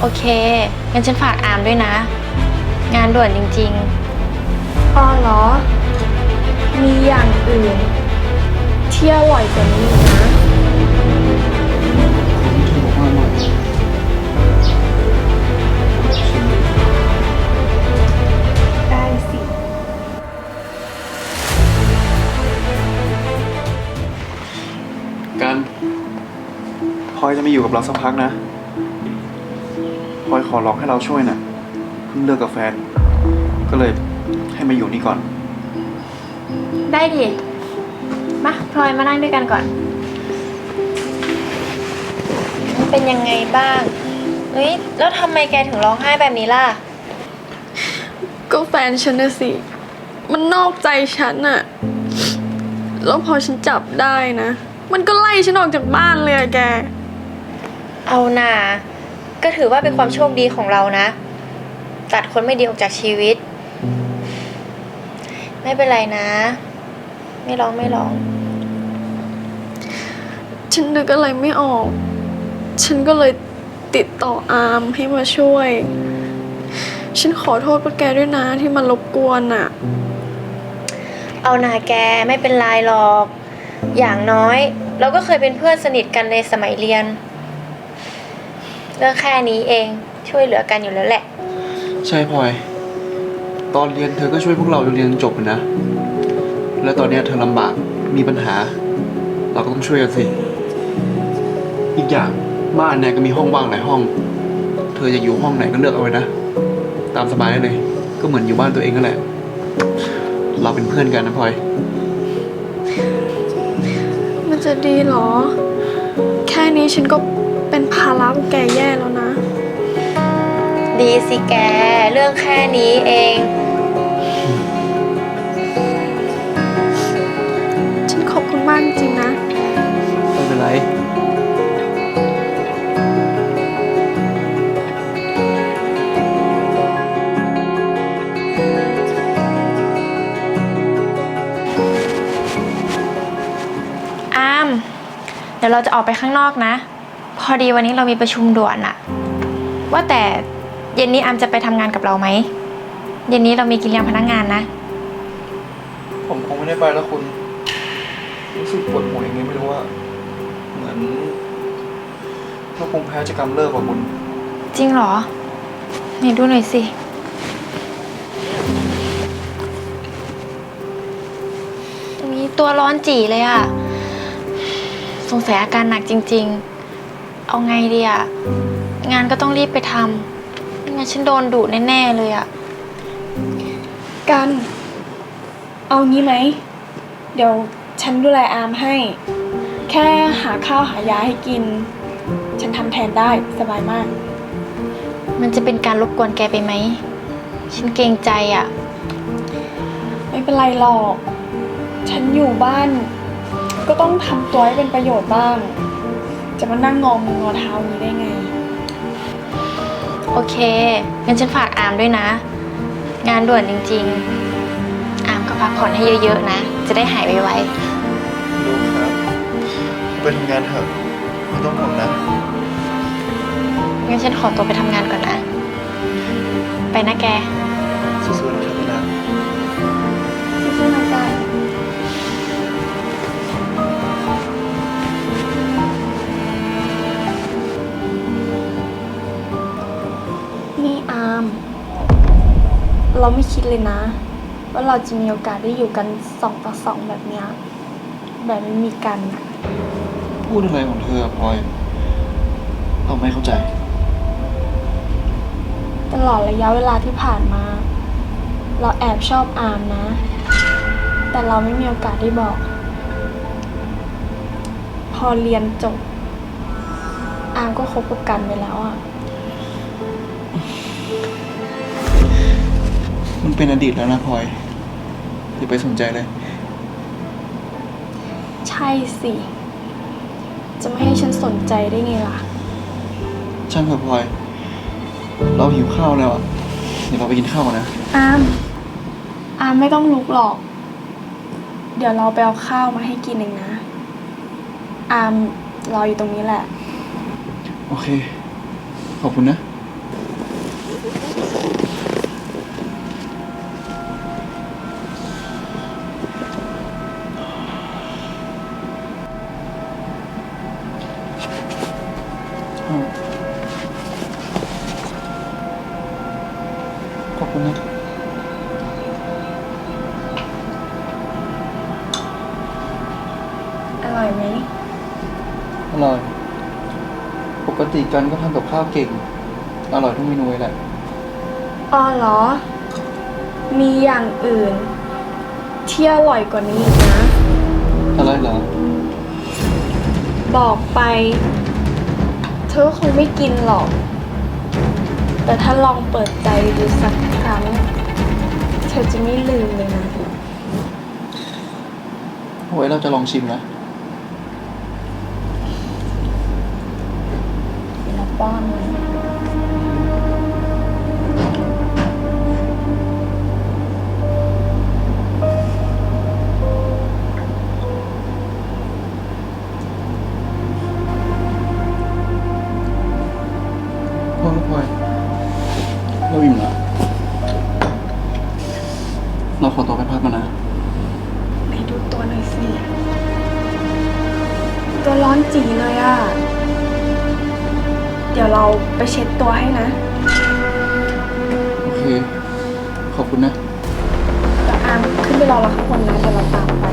โอเค งั้นฉันฝากอามด้วยนะ งานด่วนจริงอ๋อเหรอ มีอย่างอื่นที่อร่อยกว่านี้อีกนะเธอบอกว่าอร่อยชิมได้สิกันพลอยจะมาอยู่กับเราสักพักนะ พลอยขอร้องให้เราช่วยน่ะเพิ่งเลิกกับแฟน ก็เลยให้มาอยู่นี่ก่อนๆได้ดิ มาพลอยมานั่งด้วยกันก่อนมันเป็นยังไงบ้าง เฮ้ย แล้วทำไมแกถึงร้องไห้แบบนี้ล่ะ ก็แฟนฉันนะสิ มันนอกใจฉันอะแล้วพอฉันจับได้นะ มันก็ไล่ฉันออกจากบ้านเลยอะแก เอานา ก็ถือว่าเป็นความโชคดีของเรานะ ตัดคนไม่ดีออกจากชีวิต ไม่เป็นไรนะ ไม่ร้องไม่ร้อง ฉันนึกอะไรไม่ออก ฉันก็เลยติดต่ออาร์มให้มาช่วย ฉันขอโทษพวกแกด้วยนะที่มันรบกวนอะเอานาแกไม่เป็นไรหรอก อย่างน้อย เราก็เคยเป็นเพื่อนสนิทกันในสมัยเรียน เรื่องแค่นี้เองช่วยเหลือกันอยู่แล้วแหละ ใช่พลอย ตอนเรียนเธอก็ช่วยพวกเราจนเรียนจบนะ แล้วตอนเนี้ยเธอลำบากมีปัญหา เราก็ต้องช่วยกันสิ อีกอย่างบ้านเนี่ยก็มีห้องว่างหลายห้อง เธอจะอยู่ห้องไหนก็เลือกเอาไว้นะ ตามสบายได้เลย ก็เหมือนอยู่บ้านตัวเองนั่นแหละ เราเป็นเพื่อนกันนะพลอย มันจะดีเหรอ แค่นี้ฉันก็ กแกแย่แล้วนะ ดีสิแก เรื่องแค่นี้เอง ฉันขอบคุณมากจริงๆนะ ไม่เป็นไร อาม เดี๋ยวเราจะออกไปข้างนอกนะ พอดีวันนี้เรามีประชุมด่วนอะว่าแต่เย็นนี้อามจะไปทำงานกับเราไหม เย็นนี้เรามีกินเลี้ยงพนักงานนะ ผมคงไม่ได้ไปแล้วคุณ รู้สึกปวดหัวอย่างนี้ไม่รู้ว่า เหมือนโรคภูมิแพ้จะกำเริบอะคุณ จริงเหรอไหนดูหน่อยสิ มีตัวร้อนจีเลยอะสงสัยอาการหนักจริง ๆ เอาไงดีอะงานก็ต้องรีบไปทำไม่งั้นฉันโดนดุแน่ๆเลยอะกัน เอางี้ไหม เดี๋ยวฉันดูแลอาร์มให้ แค่หาข้าวหายาให้กิน ฉันทำแทนได้สบายมาก มันจะเป็นการรบกวนแกไปไหม ฉันเกรงใจอะไม่เป็นไรหรอก ฉันอยู่บ้าน ก็ต้องทำตัวให้เป็นประโยชน์บ้าง จะมานั่งงอมืองอเท้าอย่างนี้ได้ไง โอเคงั้นฉันฝากอามด้วยนะ งานด่วนจริง ๆ อามก็พักผ่อนให้เยอะๆนะ จะได้หายไวรู้ครับไปทำงานเถอะไม่ต้องห่วงนะ ๆงั้นฉันขอตัวไปทำงานก่อนนะ ไปนะแก เราไม่คิดเลยนะ ว่าเราจะมีโอกาสได้อยู่กันสองต่อสองแบบเนี้ยแบบไม่มีกันอะพูดอะไรของเธออะพลอยเราไม่เข้าใจ ตลอดระยะเวลาที่ผ่านมา เราแอบชอบอาร์มนะ แต่เราไม่มีโอกาสได้บอก พอเรียนจบ อาร์มก็คบกับกันไปแล้วอะ มันเป็นอดีตแล้วนะพลอยอย่าไปสนใจเลย ใช่สิ จะไม่ให้ฉันสนใจได้ไงล่ะ ช่างเถอะพลอย เราหิวข้าวแล้วอะ เดี๋ยวเราไปกินข้าวกันนะ อาม อามไม่ต้องลุกหรอก เดี๋ยวเราไปเอาข้าวมาให้กินเองนะ อามรออยู่ตรงนี้แหละ โอเค ขอบคุณนะอคุณนะ อร่อยไหม อร่อย ป กติกันก็ทำกับข้าวเก่ง อร่อยทุกเมนูเลยแหละ อ๋อเหรอ มีอย่างอื่น ที่อร่อยกว่านี้อีกนะ อะไรเหรอ บอกไป เธอคงไม่กินหรอก แต่ถ้าลองเปิดใจดูสักครั้ง เธอจะไม่ลืมเลยนะเอาไว้เราจะลองชิมนะ แล้ว ป้อนมันพ่อลูกพลอยเราอิ่มแล้วเราขอตัวไปพักกันนะ ไหนดูตัวหน่อยสิ ตัวร้อนจีเลยอะ่ะ เดี๋ยวเราไปเช็ดตัวให้นะโอเค ขอบคุณนะ เดี๋ยวอามขึ้นไปรอเราข้างบนนะเดี๋ยวเราตามไป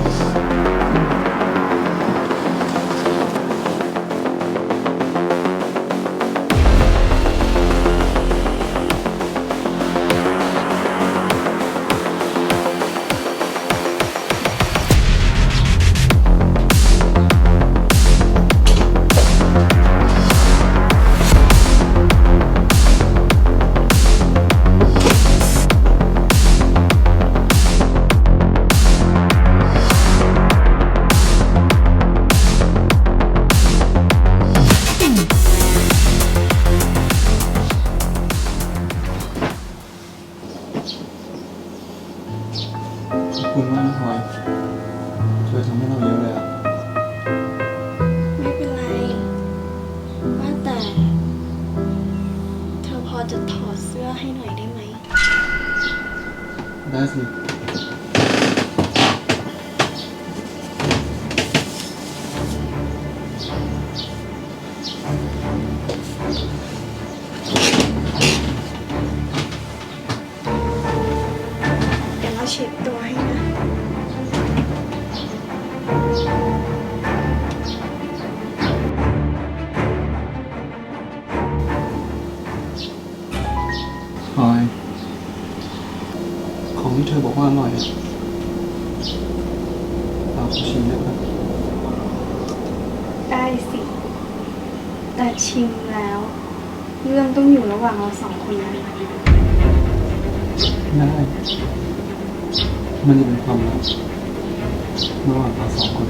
เรื่องต้องอยู่ระหว่างเราสองคนนะได้มันจะเป็นความลับระหว่างเราสองคน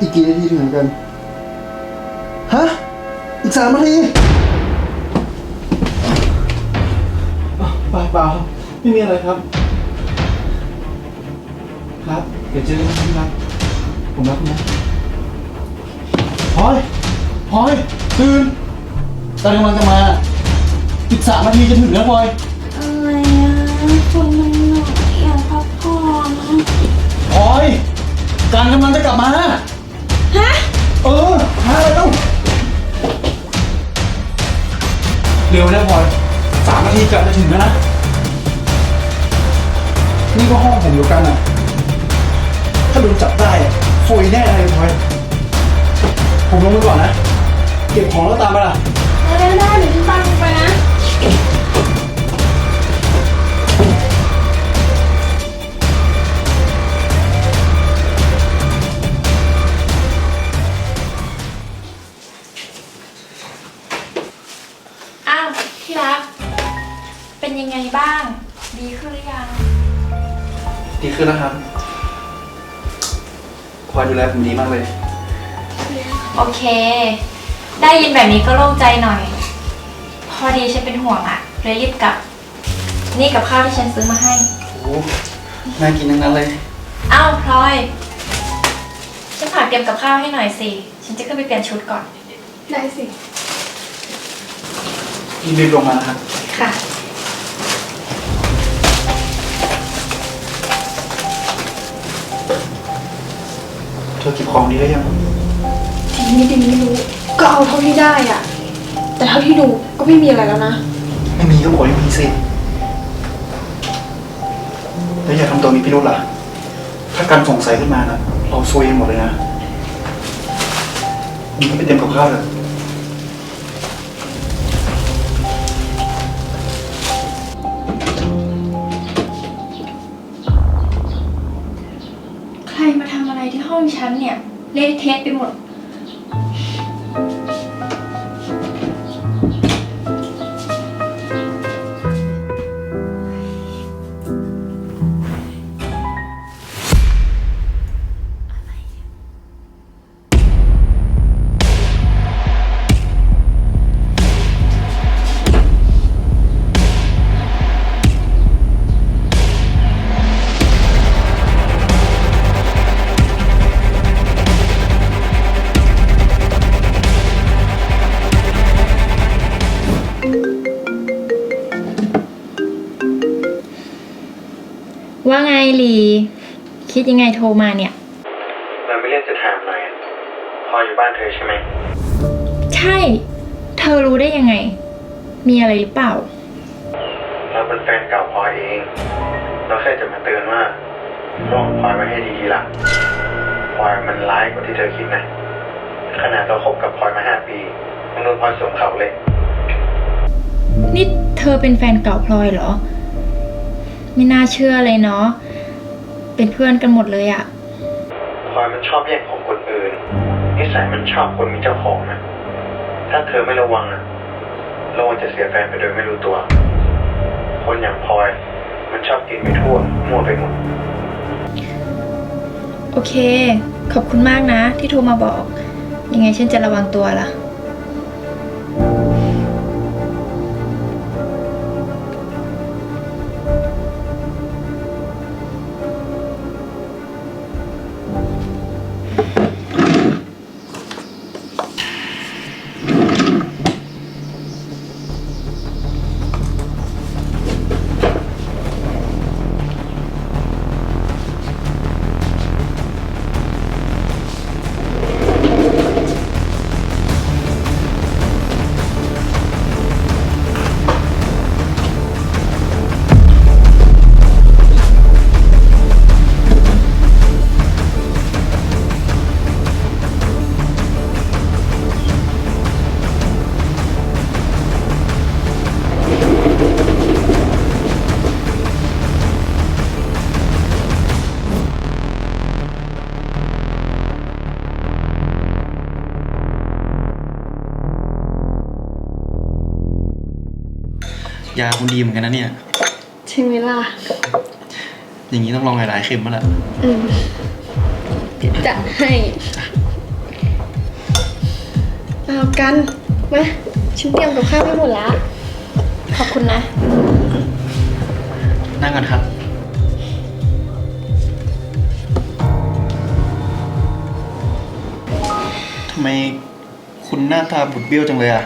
อีกกี่นาทีถึงกัน ฮะ อีกสามนาทีเปล่าเปล่าไม่มีอะไรครับ ครับ เดี๋ยวเจอกันที่รักผมรักนะพลอยพลอยตื่นตอนกำลังจะมา อีกสามนาทีจะถึงแล้วพลอยอะไรอะคนมันหน่อยอยากพักผ่อน พลอยการกำลังจะกลับมา ฮะ เออมาแล้วเร็วนะพลอยสามนาทีกลับจะถึงแล้วนะ นี่ก็ห้องผมเดียวกันอะ ถ้าโดนจับได้อะซวยแน่เลยพลอย ผมลงไปก่อนนะ เก็บของแล้วตามไปล่ะ ได้ได้เดี๋ยวฉันตามไปนะ ขึ้นแล้วครับพลอยดูแลผมดีมากเลย โอเค ได้ยินแบบนี้ก็โล่งใจหน่อย พอดีฉันเป็นห่วงอะเลยรีบกลับ นี่กับข้าวที่ฉันซื้อมาให้ โอ้น่ากินทั้งนั้นเลย อ้าวพลอย ฉันฝากเตรียมกับข้าวให้หน่อยสิ ฉันจะขึ้นไปเปลี่ยนชุดก่อน ได้สิรีบลงมานะครับ ค่ะ ก็บของดีได้ยัง ทีนี้ดีไม่รู้ ก็เอาเท่าที่ได้อะแต่เท่าที่ดูก็ไม่มีอะไรแล้วนะ ไม่มีก็บอกไม่มีสิ แล้วอย่าทำตัวมีพิรุธล่ะ ถ้าการสงสัยขึ้นมานะเราซวยกันหมดเลยนะนี่ก็ไปเตรียมกับข้าวเลย เนี่ยเละเทะไปหมด ลี คิดยังไงโทรมาเนี่ย เราไม่เรียกจะถามหน่อยอะพออยู่บ้านเธอใช่ไหม ใช่ เธอรู้ได้ยังไง มีอะไรหรือเปล่า เราเป็นแฟนเก่าพลอยเอง เราแค่จะมาเตือนว่าระวังพลอยไว้ให้ดีๆล่ะพลอยมันร้ายกว่าที่เธอคิดนะ ขนาดเราคบกับพลอยมาห้าปีมันโดนพลอยสวมเขาเลย นี่เธอเป็นแฟนเก่าพลอยเหรอ ไม่น่าเชื่อเลยเนาะ เป็นเพื่อนกันหมดเลยอะพลอยมันชอบแย่งของคนอื่นนิสัยมันชอบคนมีเจ้าของนะถ้าเธอไม่ระวังอะระวังจะเสียแฟนไปโดยไม่รู้ตัว คนอย่างพลอย มันชอบกินไปทั่วมั่วไปหมด โอเค ขอบคุณมากนะ ที่โทรมาบอก ยังไงฉันจะระวังตัวล่ะาคุณดีเหมือนกันนะเนี่ย ใช่ไหมล่ะ อย่างนี้ต้องลองหลายๆเข็มมาละอืมเดี๋ยวจัดให้เอากัน มาฉันเตรียมกับข้าวไว้หมดละขอบคุณนะ นั่งกันครับ ทำไมคุณหน้าตาบุดเบี้ยวจังเลยอะ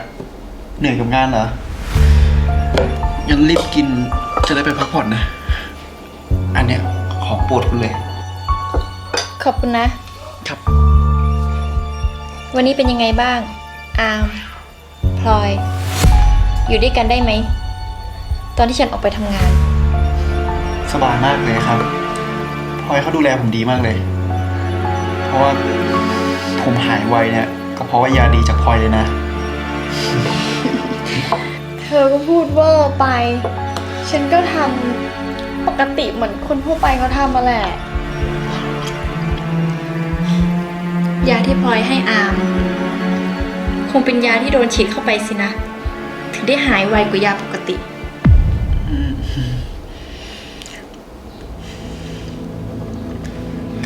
เหนื่อยกับงานเหรอ งั้นรีบกินจะได้ไปพักผ่อนนะ อันเนี้ยของโปรดคุณเลย ขอบคุณนะ ครับ วันนี้เป็นยังไงบ้าง อาม พลอย อยู่ด้วยกันได้ไหม ตอนที่ฉันออกไปทำงาน สบายมากเลยครับพลอยเขาดูแลผมดีมากเลย เพราะว่าผมหายไวเนี่ย ก็เพราะว่ายาดีจากพลอยเลยนะเธ อก็พูดเวอร์ไป ฉันก็ทำปกติเหมือนคนทั่วไปเขาทำมาแหละ ยาที่พลอยให้อาม คงเป็นยาที่โดนฉีดเข้าไปสินะ ถึงได้หายไวกว่ายาปกติ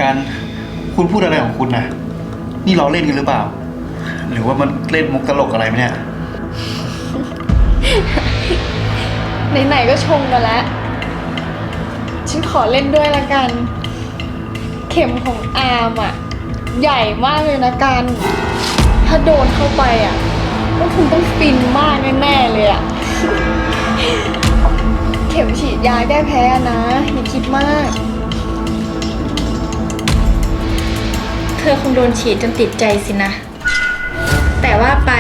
การคุณพูดอะไรของคุณนะ นี่เราเล่นกันหรือเปล่า หรือว่ามันเล่นมุกตลกอะไรไหมเนี่ย ไหนๆก็ชงกันแล้ว ฉันขอเล่นด้วยละกัน เข็มของอาร์มอะ ใหญ่มากเลยนะกัน ถ้าโดนเข้าไปอะก็คงต้องฟินมากแน่ๆเลยอะ เข็มฉีดยาแก้แพ้อะนะ อย่าคิดมาก เธอคงโดนฉีดจนติดใจสินะ แต่ว่าไป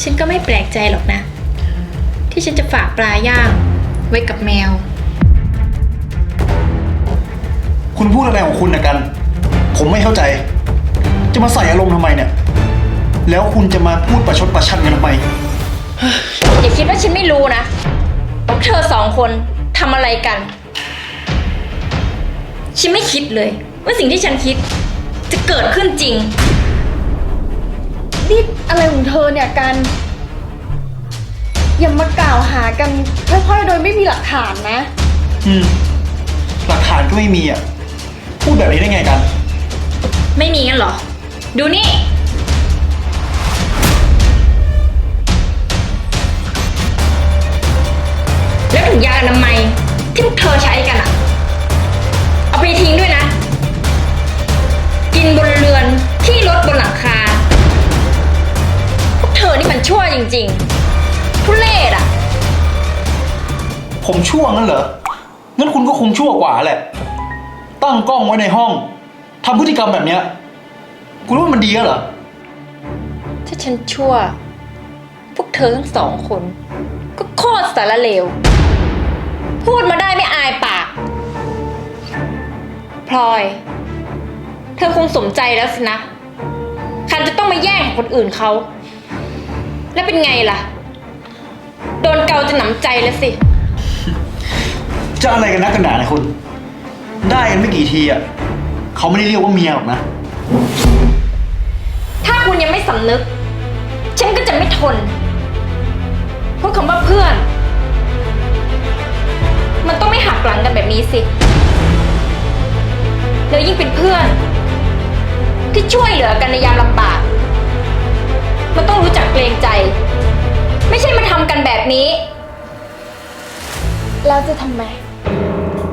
ฉันก็ไม่แปลกใจหรอกนะ ที่ฉันจะฝากปลาย่าง ไว้กับแมว คุณพูดอะไรของคุณนะกัน ผมไม่เข้าใจ จะมาใส่อารมณ์ทำไมเนี่ย แล้วคุณจะมาพูดประชดประชันกันทำไม อย่าคิดว่าฉันไม่รู้นะพวกเธอสองคนทำอะไรกัน ฉันไม่คิดเลย ว่าสิ่งที่ฉันคิด จะเกิดขึ้นจริง นี่อะไรของเธอเนี่ยกัน อย่ามากล่าวหากันค่อยๆ โดยไม่มีหลักฐานนะ อืม หลักฐานก็ไม่มีอะ พูดแบบนี้ได้ไงกัน ไม่มีงั้นเหรอ ดูนี่ แล้วถุงยางอนามัยที่พวกเธอใช้กันอะเอาไปทิ้งด้วยนะ กินบนเรือนที่รถบนหลังคา พวกเธอนี่มันชั่วจริง ๆ ทุเรศอะผมชั่วงั้นเหรอ งั้นคุณก็คงชั่วกว่าแหละ ตั้งกล้องไว้ในห้อง ทำพฤติกรรมแบบเนี้ย คุณว่ามันดีเหรอ ถ้าฉันชั่ว พวกเธอทั้งสองคน ก็โคตรสารเลว พูดมาได้ไม่อายปาก พลอย เธอคงสมใจแล้วสินะคันจะต้องมาแย่งของคนอื่นเขา แล้วเป็นไงล่ะ โดนเกาจะหนำใจแล้วสิ จะอะไรกันนักกันหนาเนี่ยคุณ ได้กันไม่กี่ทีอะเขาไม่ได้เรียกว่าเมียหรอกนะ ถ้าคุณยังไม่สำนึก ฉันก็จะไม่ทนเพราะคำว่าเพื่อน มันต้องไม่หักหลังกันแบบนี้สิ แล้วยิ่งเป็นเพื่อน ที่ช่วยเหลือกันในยามลำบาก มันต้องรู้จักเกรงใจ ไม่ใช่มาทำกันแบบนี้ แล้วจะทำไม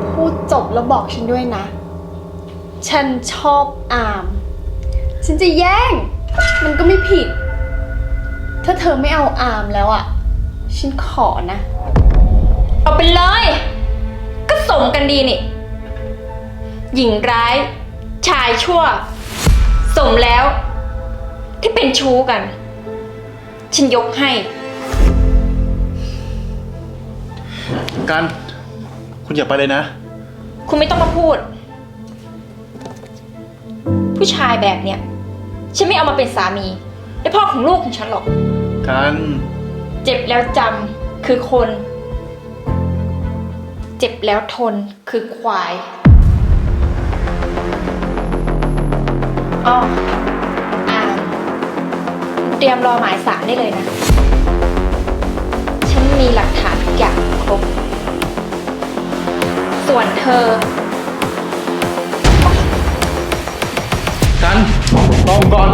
พูดจบแล้วบอกฉันด้วยนะ ฉันชอบอาม ฉันจะแย่ง มันก็ไม่ผิด ถ้าเธอไม่เอาอามแล้วอะฉันขอนะ เอาไปเลย ก็สมกันดีนี่ หญิงร้าย ชายชั่ว สมแล้ว ที่เป็นชู้กัน ฉันยกให้ กันคุณอย่าไปเลยนะ คุณไม่ต้องมาพูด ผู้ชายแบบเนี้ยฉันไม่เอามาเป็นสามี และพ่อของลูกของฉันหรอก กันเจ็บแล้วจำคือคน เจ็บแล้วทนคือควายอ้ออามเตรียมรอหมายสารได้เลยนะ ฉันมีหลัก ส่วนเธอ กันรองก่อน